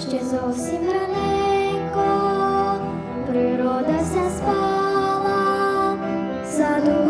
ще зовсім раненько, природа вся спала, саду